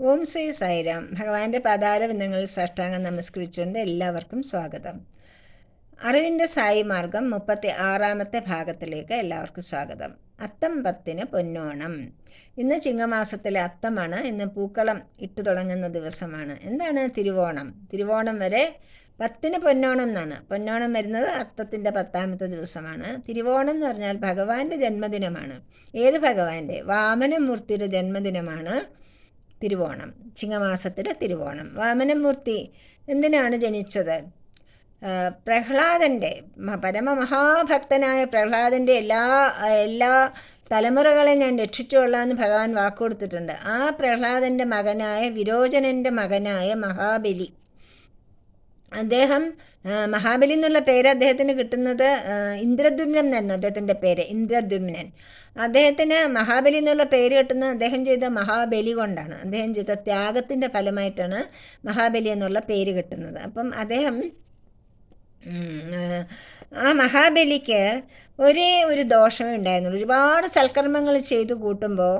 ഓം ശ്രീ സായിരാം. ഭഗവാന്റെ പാതാരബന്ധങ്ങളിൽ സാഷ്ടാംഗം നമസ്കരിച്ചുകൊണ്ട് എല്ലാവർക്കും സ്വാഗതം. അറിവിന്റെ സായി മാർഗം മുപ്പത്തി ആറാമത്തെ ഭാഗത്തിലേക്ക് എല്ലാവർക്കും സ്വാഗതം. അത്തം പത്തിന് പൊന്നോണം. ഇന്ന് ചിങ്ങമാസത്തിലെ അത്തമാണ്. ഇന്ന് പൂക്കളം ഇട്ടു തുടങ്ങുന്ന ദിവസമാണ്. എന്താണ് തിരുവോണം? തിരുവോണം വരെ പത്തിന് പൊന്നോണം എന്നാണ്. പൊന്നോണം വരുന്നത് അത്തത്തിന്റെ പത്താമത്തെ ദിവസമാണ്. തിരുവോണം എന്ന് പറഞ്ഞാൽ ഭഗവാന്റെ ജന്മദിനമാണ്. ഏത് ഭഗവാന്റെ? വാമനമൂർത്തിയുടെ ജന്മദിനമാണ്. തിരുവോണം ചിങ്ങമാസത്തിലെ തിരുവോണം. വാമനമൂർത്തി എന്തിനാണ് ജനിച്ചത്? പ്രഹ്ലാദന്റെ പരമമഹാഭക്തനായ പ്രഹ്ലാദന്റെ എല്ലാ എല്ലാ തലമുറകളെ ഞാൻ രക്ഷിച്ചുകൊള്ളാമെന്ന് ഭഗവാൻ വാക്കുകൊടുത്തിട്ടുണ്ട്. ആ പ്രഹ്ലാദന്റെ മകനായ വിരോചനന്റെ മകനായ മഹാബലി. അദ്ദേഹം മഹാബലി എന്നുള്ള പേര് അദ്ദേഹത്തിന് കിട്ടുന്നത് ഇന്ദ്രദ്യുമ്നൻ എന്നായിരുന്നു അദ്ദേഹത്തിന്റെ പേര് ഇന്ദ്രദ്യുമ്നൻ. അദ്ദേഹത്തിന് മഹാബലി എന്നുള്ള പേര് കിട്ടുന്നത് അദ്ദേഹം ചെയ്ത മഹാബലി കൊണ്ടാണ്. അദ്ദേഹം ചെയ്ത ത്യാഗത്തിന്റെ ഫലമായിട്ടാണ് മഹാബലി എന്നുള്ള പേര് കിട്ടുന്നത്. അപ്പം അദ്ദേഹം ആ മഹാബലിക്ക് ഒരേ ഒരു ദോഷമേ ഉണ്ടായിരുന്നുള്ളൂ. ഒരുപാട് സൽക്കർമ്മങ്ങൾ ചെയ്തു കൂട്ടുമ്പോൾ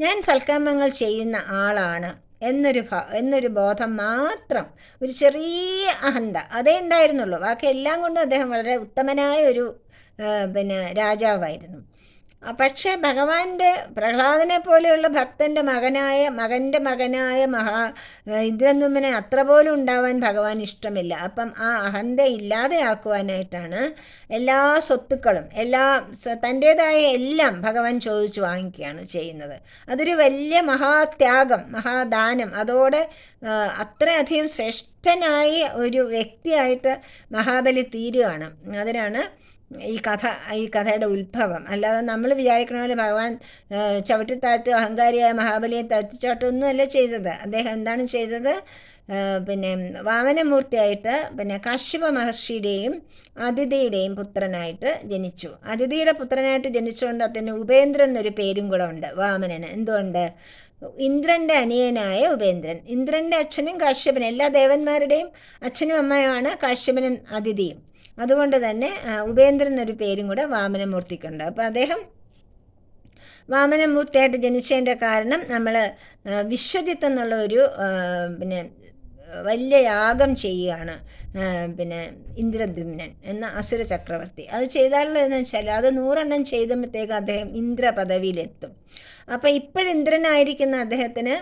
ഞാൻ സൽക്കർമ്മങ്ങൾ ചെയ്യുന്ന ആളാണ് എന്നൊരു എന്നൊരു ബോധം മാത്രം ഒരു ചെറിയ അഹന്ത അതേ ഉണ്ടായിരുന്നുള്ളൂ. ബാക്കി എല്ലാം കൊണ്ടും അദ്ദേഹം വളരെ ഉത്തമനായ ഒരു പിന്നെ രാജാവായിരുന്നു. പക്ഷേ ഭഗവാന്റെ പ്രഹ്ലാദനെ പോലെയുള്ള ഭക്തന്റെ മകനായ മകന്റെ മകനായ മഹാ ഇന്ദ്രനുമ്മനെ അത്ര പോലും ഉണ്ടാവാൻ ഭഗവാൻ ഇഷ്ടമില്ല. അപ്പം ആ അഹന്ത ഇല്ലാതെയാക്കുവാനായിട്ടാണ് എല്ലാ സ്വത്തുക്കളും എല്ലാ തന്റേതായ എല്ലാം ഭഗവാൻ ചോദിച്ചു വാങ്ങിക്കുകയാണ് ചെയ്യുന്നത്. അതൊരു വലിയ മഹാത്യാഗം മഹാദാനം. അതോടെ അത്രയധികം ശ്രേഷ്ഠനായ ഒരു വ്യക്തിയായിട്ട് മഹാബലി തീരുകയാണ്. അതിനാണ് ഈ കഥ ഈ കഥയുടെ ഉത്ഭവം. അല്ലാതെ നമ്മൾ വിചാരിക്കണ പോലെ ഭഗവാൻ ചവിട്ടിത്താഴ്ത്തി അഹങ്കാരിയായ മഹാബലിയെ തട്ടിച്ചാട്ടൊന്നുമല്ല ചെയ്തത്. അദ്ദേഹം എന്താണ് ചെയ്തത്? പിന്നെ വാമനമൂർത്തിയായിട്ട് പിന്നെ കശ്യപ മഹർഷിയുടെയും അതിഥിയുടെയും പുത്രനായിട്ട് ജനിച്ചു. അതിഥിയുടെ പുത്രനായിട്ട് ജനിച്ചുകൊണ്ട് അതിന് ഉപേന്ദ്രൻ എന്നൊരു പേരും കൂടെ ഉണ്ട് വാമനന്. എന്തുകൊണ്ട്? ഇന്ദ്രന്റെ അനിയനായ ഉപേന്ദ്രൻ. ഇന്ദ്രന്റെ അച്ഛനും കാശ്യപനും എല്ലാ ദേവന്മാരുടെയും അച്ഛനും അമ്മയുമാണ് കാശ്യപനും അതിഥിയും. അതുകൊണ്ട് തന്നെ ഉപേന്ദ്രൻ എന്നൊരു പേരും കൂടെ വാമനമൂർത്തിക്കുണ്ട്. അപ്പോൾ അദ്ദേഹം വാമനമൂർത്തിയായിട്ട് ജനിച്ചതിന്റെ കാരണം നമ്മൾ വിശ്വജിത്ത് എന്നുള്ള ഒരു പിന്നെ വലിയ യാഗം ചെയ്യുകയാണ് പിന്നെ ഇന്ദ്രദ്യുമ്നൻ എന്ന അസുര ചക്രവർത്തി. അത് ചെയ്താലുള്ളതെന്ന് വെച്ചാൽ അത് നൂറെണ്ണം ചെയ്തപ്പോഴത്തേക്ക് അദ്ദേഹം ഇന്ദ്ര പദവിയിലെത്തും അപ്പോൾ ഇപ്പോഴിന്ദ്രനായിരിക്കുന്ന അദ്ദേഹത്തിന്?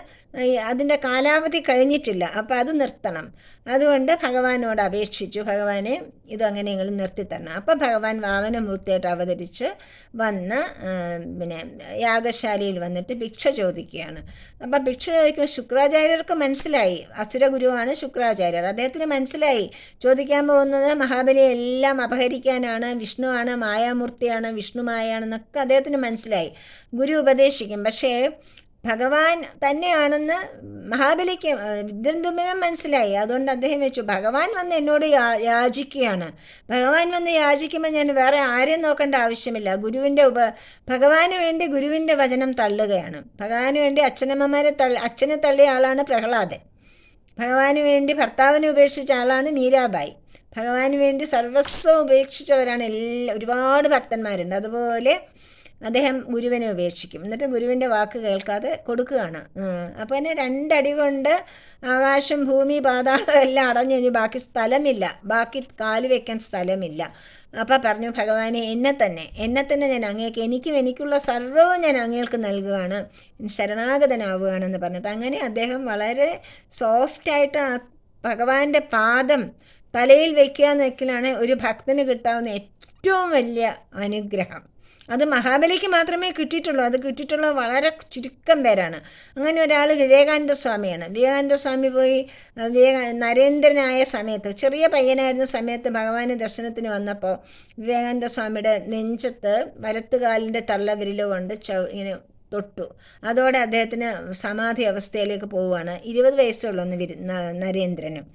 അതിന്റെ കാലാവധി കഴിഞ്ഞിട്ടില്ല. അപ്പം അത് നിർത്തണം. അതുകൊണ്ട് ഭഗവാനോട് അപേക്ഷിച്ചു. ഭഗവാനെ ഇതങ്ങനെയെങ്കിലും നിർത്തിത്തരണം. അപ്പം ഭഗവാൻ വാമനമൂർത്തിയായിട്ട് അവതരിച്ച് വന്ന് പിന്നെ യാഗശാലയിൽ വന്നിട്ട് ഭിക്ഷ ചോദിക്കുകയാണ്. അപ്പം ഭിക്ഷ ചോദിക്കുമ്പോൾ ശുക്രാചാര്യർക്ക് മനസ്സിലായി. അസുരഗുരുവാണ് ശുക്രാചാര്യർ. അദ്ദേഹത്തിന് മനസ്സിലായി. ചോദിക്കാൻ പോകുന്നത് മഹാബലിയെ എല്ലാം അപഹരിക്കാനാണ്. വിഷ്ണുവാണ് മായാമൂർത്തിയാണ് വിഷ്ണു മായാണെന്നൊക്കെ അദ്ദേഹത്തിന് മനസ്സിലായി. ഗുരു ഉപദേശിക്കും. പക്ഷേ ഭഗവാൻ തന്നെയാണെന്ന് മഹാബലിക്ക് വിദ്രന്തുമനം മനസ്സിലായി. അതുകൊണ്ട് അദ്ദേഹം വെച്ചു. ഭഗവാൻ വന്ന് എന്നോട് യാചിക്കുകയാണ്. ഭഗവാൻ വന്ന് യാചിക്കുമ്പോൾ ഞാൻ വേറെ ആരെയും നോക്കേണ്ട ആവശ്യമില്ല. ഗുരുവിന്റെ ഉപ ഭഗവാന് വേണ്ടി ഗുരുവിന്റെ വചനം തള്ളുകയാണ്. ഭഗവാന് വേണ്ടി അച്ഛനമ്മമാരെ തള്ളി അച്ഛനെ തള്ളിയ ആളാണ് പ്രഹ്ലാദൻ. ഭഗവാന് വേണ്ടി ഭർത്താവിനെ ഉപേക്ഷിച്ച ആളാണ് മീരാബായി. ഭഗവാന് വേണ്ടി സർവസ്വം ഉപേക്ഷിച്ചവരാണ് എല്ലാ ഒരുപാട് ഭക്തന്മാരുണ്ട്. അതുപോലെ അദ്ദേഹം ഗുരുവിനെ ഉപേക്ഷിക്കും. എന്നിട്ട് ഗുരുവിന്റെ വാക്ക് കേൾക്കാതെ കൊടുക്കുകയാണ്. അപ്പോൾ തന്നെ രണ്ടടി കൊണ്ട് ആകാശം ഭൂമി പാതാളം എല്ലാം അടഞ്ഞു കഴിഞ്ഞ് ബാക്കി സ്ഥലമില്ല. ബാക്കി കാൽ വെക്കാൻ സ്ഥലമില്ല. അപ്പം പറഞ്ഞു ഭഗവാനെ എന്നെ തന്നെ എന്നെ തന്നെ ഞാൻ അങ്ങേക്ക് എനിക്കും എനിക്കുള്ള സർവവും ഞാൻ അങ്ങേൾക്ക് നൽകുകയാണ്. ശരണാഗതനാവുകയാണെന്ന് പറഞ്ഞിട്ട് അങ്ങനെ അദ്ദേഹം വളരെ സോഫ്റ്റായിട്ട് ആ ഭഗവാന്റെ പാദം തലയിൽ വയ്ക്കുക എന്ന് വെക്കലാണ് ഒരു ഭക്തന് കിട്ടാവുന്ന ഏറ്റവും വലിയ അനുഗ്രഹം. അത് മഹാബലിക്ക് മാത്രമേ കിട്ടിയിട്ടുള്ളൂ. അത് കിട്ടിയിട്ടുള്ള വളരെ ചുരുക്കം പേരാണ്. അങ്ങനെ ഒരാൾ വിവേകാനന്ദ സ്വാമിയാണ്. വിവേകാനന്ദ സ്വാമി പോയി വിവേക നരേന്ദ്രനായ സമയത്ത് ചെറിയ പയ്യനായിരുന്ന സമയത്ത് ഭഗവാന് ദർശനത്തിന് വന്നപ്പോൾ വിവേകാനന്ദ സ്വാമിയുടെ നെഞ്ചത്ത് വലത്തുകാലിന്റെ തള്ളവിരൽ കൊണ്ട് ചൗ ഇങ്ങനെ തൊട്ടു. അതോടെ അദ്ദേഹത്തിന് സമാധി അവസ്ഥയിലേക്ക് പോവുകയാണ് ഇരുപത് വയസ്സുള്ളൂ നരേന്ദ്രനും.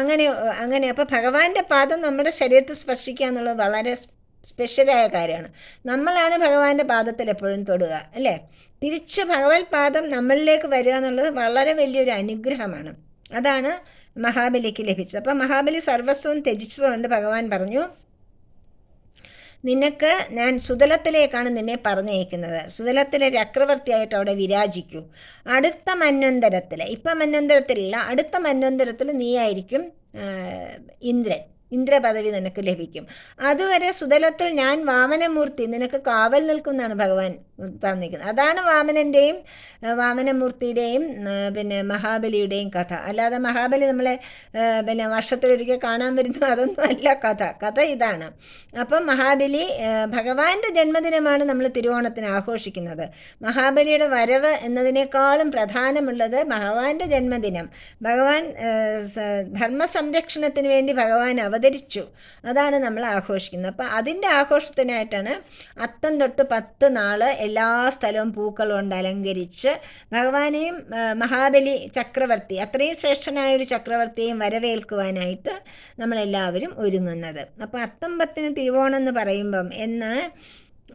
അങ്ങനെ അങ്ങനെ. അപ്പോൾ ഭഗവാന്റെ പാദം നമ്മുടെ ശരീരത്തിൽ സ്പർശിക്കുക എന്നുള്ളത് വളരെ സ്പെഷ്യലായ കാര്യമാണ്. നമ്മളാണ് ഭഗവാന്റെ പാദത്തിൽ എപ്പോഴും തൊടുക അല്ലേ? തിരിച്ച് ഭഗവത് പാദം നമ്മളിലേക്ക് വരിക എന്നുള്ളത് വളരെ വലിയൊരു അനുഗ്രഹമാണ്. അതാണ് മഹാബലിക്ക് ലഭിച്ചത്. അപ്പം മഹാബലി സർവസ്വം ത്യജിച്ചതുകൊണ്ട് ഭഗവാൻ പറഞ്ഞു നിനക്ക് ഞാൻ സുതലത്തിലേക്കാണ് നിന്നെ പറഞ്ഞയക്കുന്നത്. സുതലത്തിലെ ചക്രവർത്തിയായിട്ട് അവിടെ വിരാജിക്കൂ. അടുത്ത മന്വന്തരത്തിൽ ഇപ്പം മന്വന്തരത്തിലില്ല അടുത്ത മന്വന്തരത്തിൽ നീയായിരിക്കും ഇന്ദ്രൻ. ഇന്ദ്രപദവി നിനക്ക് ലഭിക്കും. അതുവരെ സുതലത്തിൽ ഞാൻ വാമനമൂർത്തി നിനക്ക് കാവൽ നിൽക്കുന്നാണ് ഭഗവാൻ തന്നിരിക്കുന്നത്. അതാണ് വാമനന്റെയും വാമനമൂർത്തിയുടെയും പിന്നെ മഹാബലിയുടെയും കഥ. അല്ലാതെ മഹാബലി നമ്മളെ പിന്നെ വർഷത്തിലൊരിക്കൽ കാണാൻ വരുന്നു അതൊന്നും അല്ല കഥ. കഥ ഇതാണ്. അപ്പം മഹാബലി ഭഗവാന്റെ ജന്മദിനമാണ് നമ്മൾ തിരുവോണത്തിന് ആഘോഷിക്കുന്നത്. മഹാബലിയുടെ വരവ് എന്നതിനേക്കാളും പ്രധാനമുള്ളത് ഭഗവാന്റെ ജന്മദിനം. ഭഗവാൻ ധർമ്മ സംരക്ഷണത്തിന് വേണ്ടി ഭഗവാൻ അവതരിച്ചു. അതാണ് നമ്മൾ ആഘോഷിക്കുന്നത്. അപ്പം അതിന്റെ ആഘോഷത്തിനായിട്ടാണ് അത്തം തൊട്ട് പത്ത് നാൾ എല്ലാ സ്ഥലവും പൂക്കൾ കൊണ്ട് അലങ്കരിച്ച് ഭഗവാനെയും മഹാബലി ചക്രവർത്തി അത്രയും ശ്രേഷ്ഠനായ ഒരു ചക്രവർത്തിയെയും വരവേൽക്കുവാനായിട്ട് നമ്മളെല്ലാവരും ഒരുങ്ങുന്നത്. അപ്പോൾ അത്തം പത്തിന് തിരുവോണം എന്ന് പറയുമ്പം എന്ന്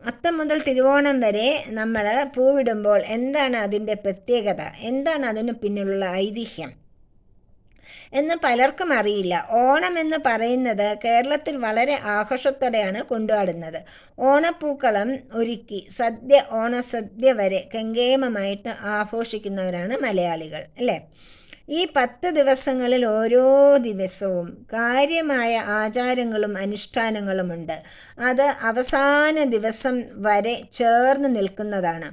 അത്തം മുതൽ തിരുവോണം വരെ നമ്മൾ പൂവിടുമ്പോൾ എന്താണ് അതിന്റെ പ്രത്യേകത? എന്താണ് അതിന് പിന്നിലുള്ള ഐതിഹ്യം? എന്ന് പലർക്കും അറിയില്ല. ഓണം എന്ന് പറയുന്നത് കേരളത്തിൽ വളരെ ആഘോഷത്തോടെയാണ് കൊണ്ടാടുന്നത്. ഓണപ്പൂക്കളം ഒരുക്കി സദ്യ ഓണസദ്യ വരെ കെങ്കേമമായിട്ട് ആഘോഷിക്കുന്നവരാണ് മലയാളികൾ അല്ലേ? ഈ പത്ത് ദിവസങ്ങളിൽ ഓരോ ദിവസവും കാര്യമായ ആചാരങ്ങളും അനുഷ്ഠാനങ്ങളുമുണ്ട്. അത് അവസാന ദിവസം വരെ ചേർന്ന് നിൽക്കുന്നതാണ്.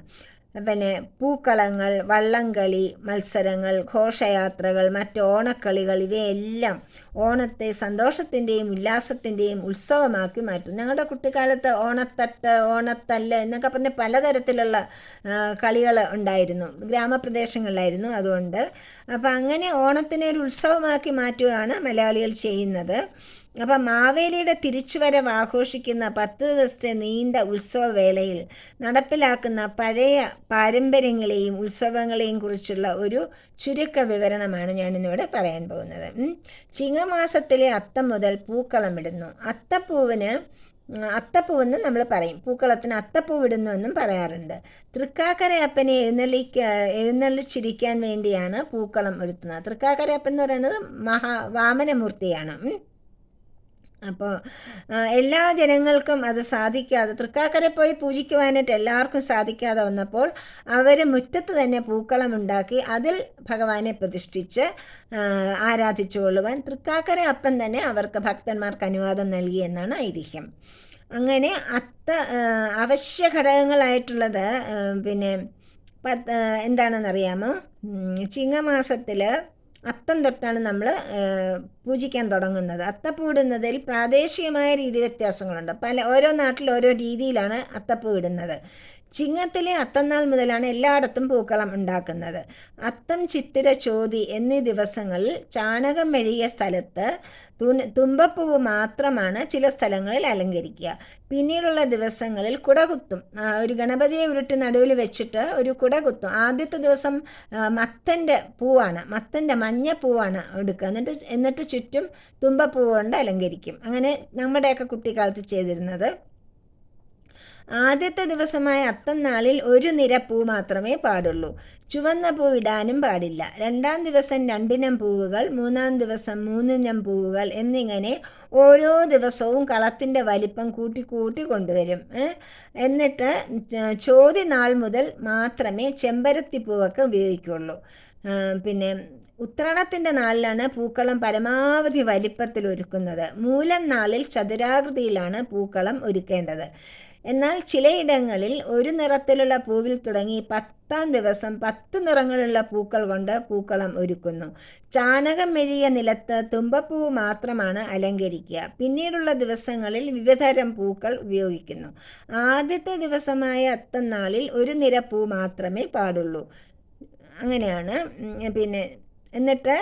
പിന്നെ പൂക്കളങ്ങൾ വള്ളംകളി മത്സരങ്ങൾ ഘോഷയാത്രകൾ മറ്റ് ഓണക്കളികൾ ഇവയെല്ലാം ഓണത്തെ സന്തോഷത്തിന്റെയും ഉല്ലാസത്തിന്റെയും ഉത്സവമാക്കി മാറ്റും. ഞങ്ങളുടെ കുട്ടിക്കാലത്ത് ഓണത്തട്ട് ഓണത്തല്ല് എന്നൊക്കെ പറഞ്ഞ് പലതരത്തിലുള്ള കളികൾ ഉണ്ടായിരുന്നു. ഗ്രാമപ്രദേശങ്ങളിലായിരുന്നു അതുകൊണ്ട്. അപ്പം അങ്ങനെ ഓണത്തിനെ ഒരു ഉത്സവമാക്കി മാറ്റുകയാണ് മലയാളികൾ ചെയ്യുന്നത്. അപ്പം മാവേലിയുടെ തിരിച്ചുവരവ് ആഘോഷിക്കുന്ന പത്ത് ദിവസത്തെ നീണ്ട ഉത്സവവേളയിൽ നടപ്പിലാക്കുന്ന പഴയ പാരമ്പര്യങ്ങളെയും ഉത്സവങ്ങളെയും കുറിച്ചുള്ള ഒരു ചുരുക്ക വിവരണമാണ് ഞാനിന്നിവിടെ പറയാൻ പോകുന്നത്. ചിങ്ങമാസത്തിലെ അത്തം മുതൽ പൂക്കളമിടുന്നു അത്തപ്പൂവിന് അത്തപ്പൂവെന്ന് നമ്മൾ പറയും. പൂക്കളത്തിന് അത്തപ്പൂവിടുന്നു എന്നും പറയാറുണ്ട്. തൃക്കാക്കര അപ്പനെ എഴുന്നള്ളിക്ക എഴുന്നള്ളിച്ചിരിക്കാൻ വേണ്ടിയാണ് പൂക്കളം ഒരുത്തുന്നത്. തൃക്കാക്കര അപ്പൻ എന്ന് പറയുന്നത് മഹാ വാമനമൂർത്തിയാണ്. അപ്പോൾ എല്ലാ ജനങ്ങൾക്കും അത് സാധിക്കാതെ തൃക്കാക്കര പോയി പൂജിക്കുവാനായിട്ട് എല്ലാവർക്കും സാധിക്കാതെ വന്നപ്പോൾ അവർ മുറ്റത്ത് തന്നെ പൂക്കളം ഉണ്ടാക്കി അതിൽ ഭഗവാനെ പ്രതിഷ്ഠിച്ച് ആരാധിച്ചു കൊള്ളുവാൻ തൃക്കാക്കര അപ്പം തന്നെ അവർക്ക് ഭക്തന്മാർക്ക് അനുവാദം നൽകി എന്നാണ് ഐതിഹ്യം. അങ്ങനെ അത്ത അവശ്യ ഘടകങ്ങളായിട്ടുള്ളത് പിന്നെ എന്താണെന്നറിയാമോ? ചിങ്ങമാസത്തിൽ അത്തം തൊട്ടാണ് നമ്മൾ പൂജിക്കാൻ തുടങ്ങുന്നത്. അത്തപ്പൂ ഇടുന്നതിൽ പ്രാദേശികമായ രീതി വ്യത്യാസങ്ങളുണ്ട്. പല ഓരോ നാട്ടിലും ഓരോ രീതിയിലാണ് അത്തപ്പൂ ഇടുന്നത് ചിങ്ങത്തിലെ അത്തന്നാൾ മുതലാണ് എല്ലായിടത്തും പൂക്കളം ഉണ്ടാക്കുന്നത്. അത്തം ചിത്തിര ചോതി എന്നീ ദിവസങ്ങളിൽ ചാണകം മെഴുകിയ സ്ഥലത്ത് തുമ്പപ്പൂവ് മാത്രമാണ് ചില സ്ഥലങ്ങളിൽ അലങ്കരിക്കുക. പിന്നീടുള്ള ദിവസങ്ങളിൽ കുടകുത്തും. ഒരു ഗണപതിയെ ഉരുട്ടി നടുവിൽ വെച്ചിട്ട് ഒരു കുടകുത്തും. ആദ്യത്തെ ദിവസം മത്തന്റെ പൂവാണ്. മത്തന്റെ മഞ്ഞ പൂവാണ് എടുക്കുക. എന്നിട്ട് എന്നിട്ട് ചുറ്റും തുമ്പപ്പൂ കൊണ്ട് അലങ്കരിക്കും. അങ്ങനെ നമ്മുടെയൊക്കെ കുട്ടിക്കാലത്ത് ചെയ്തിരുന്നത്. ആദ്യത്തെ ദിവസമായ അത്തം നാളിൽ ഒരു നിര പൂ മാത്രമേ പാടുള്ളൂ. ചുവന്ന പൂ ഇടാനും പാടില്ല. രണ്ടാം ദിവസം രണ്ടിനം പൂവുകൾ മൂന്നാം ദിവസം മൂന്നിനം പൂവുകൾ എന്നിങ്ങനെ ഓരോ ദിവസവും കളത്തിന്റെ വലിപ്പം കൂട്ടി കൂട്ടി കൊണ്ടുവരും. എന്നിട്ട് ചോതി നാൾ മുതൽ മാത്രമേ ചെമ്പരത്തി പൂവൊക്കെ ഉപയോഗിക്കുള്ളൂ. പിന്നെ ഉത്രാടത്തിന്റെ നാളിലാണ് പൂക്കളം പരമാവധി വലിപ്പത്തിൽ ഒരുക്കുന്നത്. മൂലം നാളിൽ ചതുരാകൃതിയിലാണ് പൂക്കളം ഒരുക്കേണ്ടത്. എന്നാൽ ചിലയിടങ്ങളിൽ ഒരു നിറത്തിലുള്ള പൂവിൽ തുടങ്ങി പത്താം ദിവസം പത്ത് നിറങ്ങളുള്ള പൂക്കൾ കൊണ്ട് പൂക്കളം ഒരുക്കുന്നു. ചാണകം മെഴിയ നിലത്ത് തുമ്പപ്പൂവ് മാത്രമാണ് അലങ്കരിക്കുക. പിന്നീടുള്ള ദിവസങ്ങളിൽ വിവിധതരം പൂക്കൾ ഉപയോഗിക്കുന്നു. ആദ്യത്തെ ദിവസമായ അത്തന്നാളിൽ ഒരു നിര പൂ മാത്രമേ പാടുള്ളൂ. അങ്ങനെയാണ് പിന്നെ എന്നിട്ട്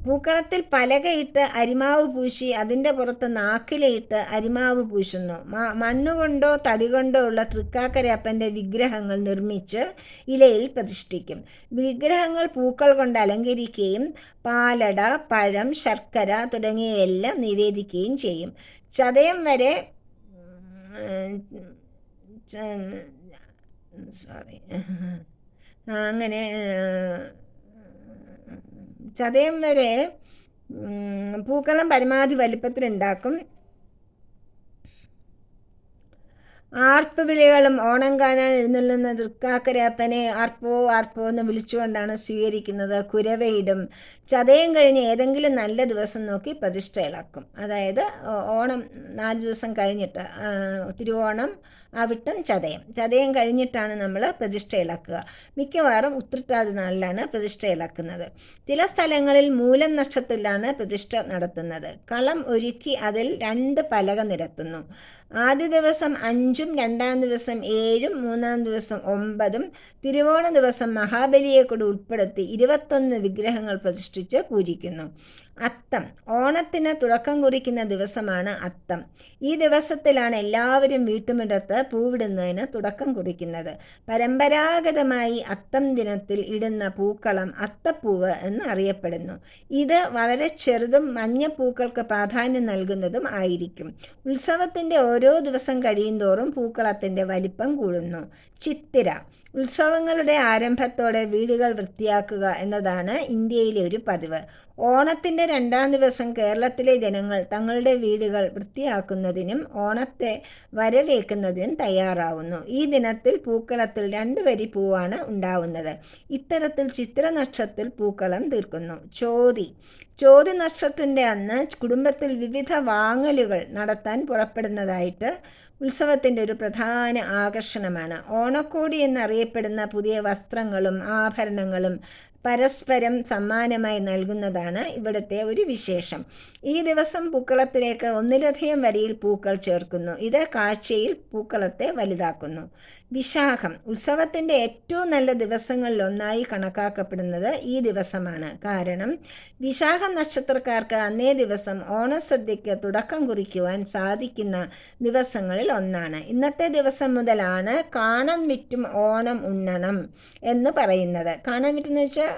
പൂക്കളത്തിൽ പലകയിട്ട് അരിമാവ് പൂശി അതിന്റെ പുറത്ത് നാക്കിലയിട്ട് അരിമാവ് പൂശുന്നു മണ്ണുകൊണ്ടോ തടി കൊണ്ടോ ഉള്ള തൃക്കാക്കരയപ്പന്റെ വിഗ്രഹങ്ങൾ നിർമ്മിച്ച് ഇലയിൽ പ്രതിഷ്ഠിക്കും വിഗ്രഹങ്ങൾ പൂക്കൾ കൊണ്ട് അലങ്കരിക്കുകയും പാലട പഴം ശർക്കര തുടങ്ങിയവയെല്ലാം നിവേദിക്കുകയും ചെയ്യും ചതയം വരെ സോറി അങ്ങനെ ചതയം വരെ പൂക്കളം പരമാവധി വലിപ്പത്തിലുണ്ടാക്കും ആർപ്പ് വിളികളും ഓണം കാണാൻ എഴുന്നള്ളുന്ന തൃക്കാക്കരപ്പനെ ആർപ്പോ ആർപ്പോ എന്ന് വിളിച്ചുകൊണ്ടാണ് സ്വീകരിക്കുന്നത്. കുരവയിടും. ചതയം കഴിഞ്ഞ് ഏതെങ്കിലും നല്ല ദിവസം നോക്കി പ്രതിഷ്ഠ ഇളക്കും അതായത് ഓണം നാല് ദിവസം കഴിഞ്ഞിട്ട് തിരുവോണം അവിട്ടം ചതയം. ചതയം കഴിഞ്ഞിട്ടാണ് നമ്മൾ പ്രതിഷ്ഠ ഇളക്കുക. മിക്കവാറും ഉത്രട്ടാതി നാളിലാണ് പ്രതിഷ്ഠ ഇളക്കുന്നത്. ചില സ്ഥലങ്ങളിൽ മൂലം നക്ഷത്രത്തിലാണ് പ്രതിഷ്ഠ നടത്തുന്നത്. കളം ഒരുക്കി അതിൽ രണ്ട് പലക നിരത്തുന്നു. ആദ്യ ദിവസം അഞ്ചും രണ്ടാം ദിവസം ഏഴും മൂന്നാം ദിവസം ഒമ്പതും തിരുവോണ ദിവസം മഹാബലിയെ കൂടി ഉൾപ്പെടുത്തി ഇരുപത്തൊന്ന് വിഗ്രഹങ്ങൾ പ്രതിഷ്ഠിച്ച് പൂജിക്കുന്നു. അത്തം. ഓണത്തിന് തുടക്കം കുറിക്കുന്ന ദിവസമാണ് അത്തം. ഈ ദിവസത്തിലാണ് എല്ലാവരും വീട്ടുമുറ്റത്ത് പൂവിടുന്നതിന് തുടക്കം കുറിക്കുന്നത്. പരമ്പരാഗതമായി അത്തം ദിനത്തിൽ ഇടുന്ന പൂക്കളം അത്തപ്പൂവ് എന്ന് അറിയപ്പെടുന്നു. ഇത് വളരെ ചെറുതും മഞ്ഞ പൂക്കൾക്ക് പ്രാധാന്യം നൽകുന്നതും ആയിരിക്കും. ഉത്സവത്തിന്റെ ഓരോ ദിവസം കഴിയുന്തോറും പൂക്കളത്തിന്റെ വലിപ്പം കൂടുന്നു. ചിത്തിര. ഉത്സവങ്ങളുടെ ആരംഭത്തോടെ വീടുകൾ വൃത്തിയാക്കുക എന്നതാണ് ഇന്ത്യയിലെ ഒരു പതിവ്. ഓണത്തിന്റെ രണ്ടാം ദിവസം കേരളത്തിലെ ജനങ്ങൾ തങ്ങളുടെ വീടുകൾ വൃത്തിയാക്കുന്നതിനും ഓണത്തെ വരവേക്കുന്നതിനും തയ്യാറാവുന്നു. ഈ ദിനത്തിൽ പൂക്കളത്തിൽ രണ്ട് വരി പൂവാണ് ഉണ്ടാവുന്നത്. ഇത്തരത്തിൽ ചിത്ര നക്ഷത്രത്തിൽ പൂക്കളം തീർക്കുന്നു. ചോതി. ചോതി നക്ഷത്രത്തിന്റെ അന്ന് കുടുംബത്തിൽ വിവിധ വാങ്ങലുകൾ നടത്താൻ പുറപ്പെടുന്നതായിട്ട് ഉത്സവത്തിന്റെ ഒരു പ്രധാന ആകർഷണമാണ്. ഓണക്കോടി എന്നറിയപ്പെടുന്ന പുതിയ വസ്ത്രങ്ങളും ആഭരണങ്ങളും പരസ്പരം സമ്മാനമായി നൽകുന്നതാണ് ഇവിടുത്തെ ഒരു വിശേഷം. ഈ ദിവസം പൂക്കളത്തിലേക്ക് ഒന്നിലധികം വരിയിൽ പൂക്കൾ ചേർക്കുന്നു. ഇത് കാഴ്ചയിൽ പൂക്കളത്തെ വലുതാക്കുന്നു. വിശാഖം. ഉത്സവത്തിന്റെ ഏറ്റവും നല്ല ദിവസങ്ങളിൽ ഒന്നായി കണക്കാക്കപ്പെടുന്നത് ഈ ദിവസമാണ്. കാരണം വിശാഖ നക്ഷത്രക്കാർക്ക് അന്നേ ദിവസം ഓണസദ്യയ്ക്ക് തുടക്കം കുറിക്കുവാൻ സാധിക്കുന്ന ദിവസങ്ങളിൽ ഒന്നാണ്. ഇന്നത്തെ ദിവസം മുതലാണ് കാണം വിറ്റും ഓണം ഉണ്ണണം എന്ന് പറയുന്നത്. കാണം വിറ്റെന്ന് വെച്ചാൽ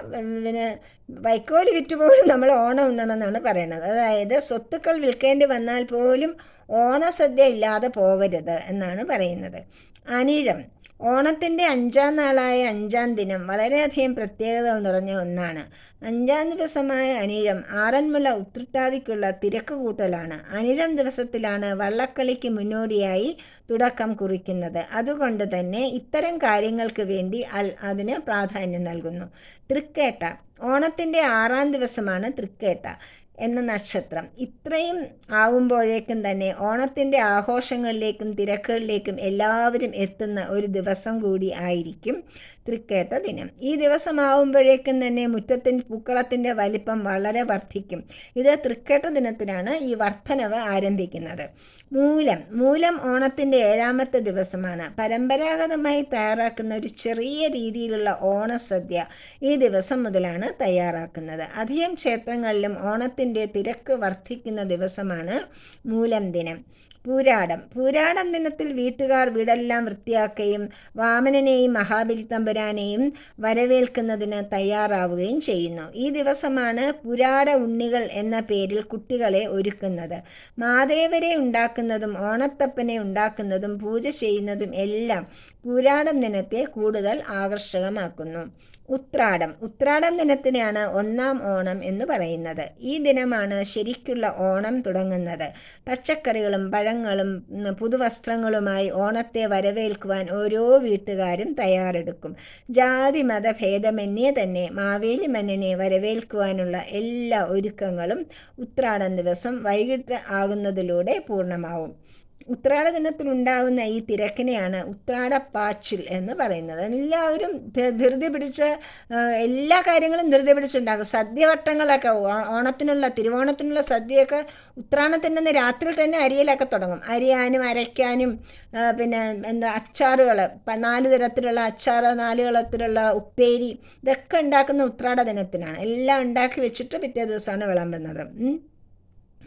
പിന്നെ വൈക്കോൽ വിറ്റ് പോലും നമ്മൾ ഓണം ഉണ്ണണം എന്നാണ് പറയുന്നത് അതായത് സ്വത്തുക്കൾ വിൽക്കേണ്ടി വന്നാൽ പോലും ഓണസദ്യ ഇല്ലാതെ പോകരുത് എന്നാണ് പറയുന്നത്. അനിഴം. ഓണത്തിന്റെ അഞ്ചാം നാളായ അഞ്ചാം ദിനം വളരെയധികം പ്രത്യേകതകൾ നിറഞ്ഞ ഒന്നാണ്. അഞ്ചാം ദിവസമായ അനിഴം ആറന്മുള ഉത്രട്ടാതിക്കുള്ള തിരക്ക് കൂട്ടലാണ് അനിഴം ദിവസത്തിലാണ് വള്ളക്കളിക്ക് മുന്നോടിയായി തുടക്കം കുറിക്കുന്നത്. അതുകൊണ്ട് തന്നെ ഇത്തരം കാര്യങ്ങൾക്ക് വേണ്ടി അതിന് പ്രാധാന്യം നൽകുന്നു. തൃക്കേട്ട. ഓണത്തിന്റെ ആറാം ദിവസമാണ് തൃക്കേട്ട. എന്ന നക്ഷത്രം. ഇത്രയും ആവുമ്പോഴേക്കും തന്നെ ഓണത്തിന്റെ ആഘോഷങ്ങളിലേക്കും തിരക്കുകളിലേക്കും എല്ലാവരും എത്തുന്ന ഒരു ദിവസം കൂടി ആയിരിക്കും. തൃക്കേട്ട ദിനം. ഈ ദിവസമാവുമ്പോഴേക്കും തന്നെ മുറ്റത്തിൻ പൂക്കളത്തിന്റെ വലിപ്പം വളരെ വർദ്ധിക്കും. ഇത് തൃക്കേട്ട ദിനത്തിലാണ് ഈ വർധനവ് ആരംഭിക്കുന്നത്. മൂലം മൂലം ഓണത്തിന്റെ ഏഴാമത്തെ ദിവസമാണ്. പരമ്പരാഗതമായി തയ്യാറാക്കുന്ന ഒരു ചെറിയ രീതിയിലുള്ള ഓണസദ്യ ഈ ദിവസം മുതലാണ് തയ്യാറാക്കുന്നത്. അധികം ക്ഷേത്രങ്ങളിലും ഓണത്തിന്റെ തിരക്ക് വർദ്ധിക്കുന്ന ദിവസമാണ് മൂലം ദിനം. പൂരാടം പൂരാടം ദിനത്തിൽ വീട്ടുകാർ വീടെല്ലാം വൃത്തിയാക്കുകയും വാമനനെയും മഹാബലി തമ്പുരാനെയും വരവേൽക്കുന്നതിന് തയ്യാറാവുകയും ചെയ്യുന്നു. ഈ ദിവസമാണ് പുരാട ഉണ്ണികൾ എന്ന പേരിൽ കുട്ടികളെ ഒരുക്കുന്നത്. മാതേവരെ ഉണ്ടാക്കുന്നതും ഓണത്തപ്പനെ ഉണ്ടാക്കുന്നതും പൂജ ചെയ്യുന്നതും എല്ലാം പുരാടം ദിനത്തെ കൂടുതൽ ആകർഷകമാക്കുന്നു. ഉത്രാടം. ഉത്രാടം ദിനത്തിനെയാണ് ഒന്നാം ഓണം എന്ന് പറയുന്നത്. ഈ ദിനമാണ് ശരിക്കുള്ള ഓണം തുടങ്ങുന്നത്. പച്ചക്കറികളും പഴങ്ങളും പുതുവസ്ത്രങ്ങളുമായി ഓണത്തെ വരവേൽക്കുവാൻ ഓരോ വീട്ടുകാരും തയ്യാറെടുക്കും. ജാതി മത ഭേദമന്യേ തന്നെ മാവേലി മന്നനെ വരവേൽക്കുവാനുള്ള എല്ലാ ഒരുക്കങ്ങളും ഉത്രാടം ദിവസം വൈകിട്ട് ആകുന്നതിലൂടെ പൂർണമാവും. ഉത്രാട ദിനത്തിലുണ്ടാകുന്ന ഈ തിരക്കിനെയാണ് ഉത്രാടപ്പാച്ചിൽ എന്ന് പറയുന്നത്. എല്ലാവരും ധൃതി പിടിച്ച് എല്ലാ കാര്യങ്ങളും ധൃതി പിടിച്ചുണ്ടാകും. സദ്യവട്ടങ്ങളൊക്കെ ഓണത്തിനുള്ള തിരുവോണത്തിനുള്ള സദ്യയൊക്കെ ഉത്രാണത്തിന്റെ രാത്രി തന്നെ അരിയിലൊക്കെ തുടങ്ങും. അരിയാനും അരയ്ക്കാനും പിന്നെ എന്താ അച്ചാറുകൾ നാല് തരത്തിലുള്ള അച്ചാറ് നാല് തരത്തിലുള്ള ഉപ്പേരി ഇതൊക്കെ ഉണ്ടാക്കുന്ന ഉത്രാട ദിനത്തിനാണ്. എല്ലാം ഉണ്ടാക്കി വെച്ചിട്ട് പിറ്റേ ദിവസമാണ് വിളമ്പുന്നത്.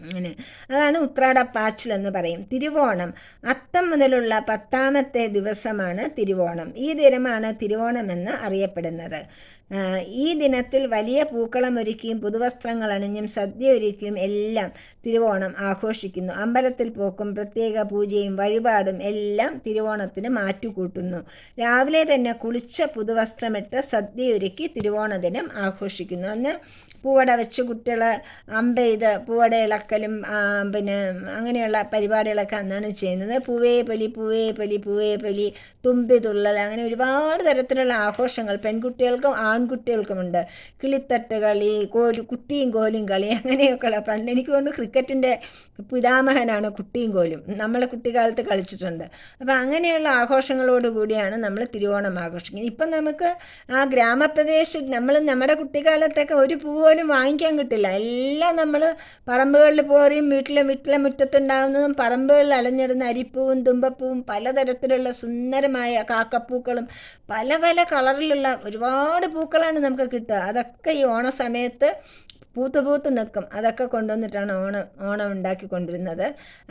അങ്ങനെ അതാണ് ഉത്രാട പാച്ചിൽ എന്ന് പറയും. തിരുവോണം. അത്തം മുതലുള്ള പത്താമത്തെ ദിവസമാണ് തിരുവോണം. ഈ ദിനമാണ് തിരുവോണം എന്ന് അറിയപ്പെടുന്നത്. ഈ ദിനത്തിൽ വലിയ പൂക്കളം ഒരുക്കിയും പുതുവസ്ത്രങ്ങൾ അണിഞ്ഞും സദ്യ ഒരുക്കിയും എല്ലാം തിരുവോണം ആഘോഷിക്കുന്നു. അമ്പലത്തിൽ പോക്കും പ്രത്യേക പൂജയും വഴിപാടും എല്ലാം തിരുവോണത്തിന് മാറ്റുകൂട്ടുന്നു. രാവിലെ തന്നെ കുളിച്ച പുതുവസ്ത്രമിട്ട് സദ്യയൊരുക്കി തിരുവോണ ദിനം ആഘോഷിക്കുന്നു. അന്ന് പൂവട വെച്ച് കുട്ടികൾ അമ്പെയ്ത് പൂവട ഇളക്കലും പിന്നെ അങ്ങനെയുള്ള പരിപാടികളൊക്കെ അന്നാണ് ചെയ്യുന്നത്. പൂവേ പൊലി പൂവേ പൊലി പൂവേ പൊലി തുമ്പി തുള്ളൽ അങ്ങനെ ഒരുപാട് തരത്തിലുള്ള ആഘോഷങ്ങൾ പെൺകുട്ടികൾക്കും ആൺകുട്ടികൾക്കുമുണ്ട്. കിളിത്തട്ട് കളി കോലു കുട്ടിയും കോലും കളി അങ്ങനെയൊക്കെയുള്ള പണ്ട് എനിക്ക് തോന്നുന്നു ക്രിക്കറ്റിന്റെ പിതാമഹനാണ് കുട്ടിയും കോലും. നമ്മൾ കുട്ടിക്കാലത്ത് കളിച്ചിട്ടുണ്ട്. അപ്പോൾ അങ്ങനെയുള്ള ആഘോഷങ്ങളോട് കൂടിയാണ് നമ്മൾ തിരുവോണം ആഘോഷിക്കുന്നത്. ഇപ്പം നമുക്ക് ആ ഗ്രാമപ്രദേശം നമ്മൾ നമ്മുടെ കുട്ടിക്കാലത്തൊക്കെ ഒരു പൂ പോലും വാങ്ങിക്കാൻ കിട്ടില്ല. എല്ലാം നമ്മൾ പറമ്പുകളിൽ പോറിയും വീട്ടിലെ വീട്ടിലെ മുറ്റത്തുണ്ടാകുന്നതും പറമ്പുകളിൽ അലഞ്ഞിടുന്ന അരിപ്പൂവും തുമ്പപ്പൂവും പലതരത്തിലുള്ള സുന്ദരമായ കാക്കപ്പൂക്കളും പല പല കളറിലുള്ള ഒരുപാട് പൂക്കളാണ് നമുക്ക് കിട്ടുക. അതൊക്കെ ഈ ഓണ സമയത്ത് പൂത്ത് പൂത്ത് നിൽക്കും അതൊക്കെ കൊണ്ടുവന്നിട്ടാണ് ഓണം ഓണം ഉണ്ടാക്കി കൊണ്ടിരുന്നത്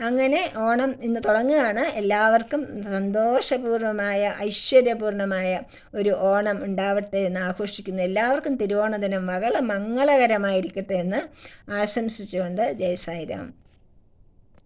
അങ്ങനെ ഓണം ഇന്ന് തുടങ്ങുകയാണ്. എല്ലാവർക്കും സന്തോഷപൂർണമായ ഐശ്വര്യപൂർണമായ ഒരു ഓണം ഉണ്ടാവട്ടെ എന്ന് ആഘോഷിക്കുന്നു. എല്ലാവർക്കും തിരുവോണ ദിനം മകള മംഗളകരമായിരിക്കട്ടെ എന്ന് ആശംസിച്ചുകൊണ്ട് ജയ് സായിരാം.